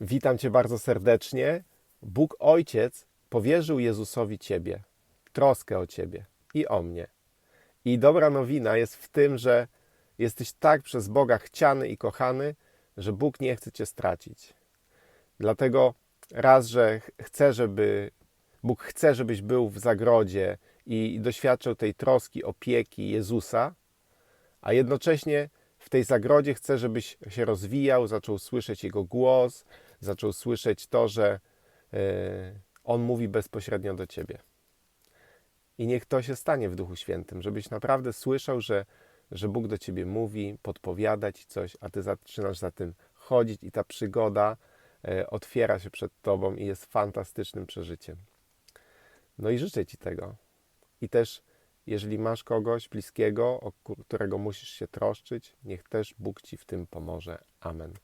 Witam Cię bardzo serdecznie. Bóg Ojciec powierzył Jezusowi Ciebie, troskę o Ciebie i o mnie. I dobra nowina jest w tym, że jesteś tak przez Boga chciany i kochany, że Bóg nie chce Cię stracić. Dlatego raz, że ch- chce, żeby Bóg chce, żebyś był w zagrodzie i doświadczał tej troski, opieki Jezusa, a jednocześnie w tej zagrodzie chce, żebyś się rozwijał, zaczął słyszeć Jego głos, zaczął słyszeć to, że e, On mówi bezpośrednio do Ciebie. I niech to się stanie w Duchu Świętym, żebyś naprawdę słyszał, że, że Bóg do Ciebie mówi, podpowiada Ci coś, a Ty zaczynasz za tym chodzić i ta przygoda e, otwiera się przed Tobą i jest fantastycznym przeżyciem. No i życzę Ci tego. I też, jeżeli masz kogoś bliskiego, o którego musisz się troszczyć, niech też Bóg Ci w tym pomoże. Amen.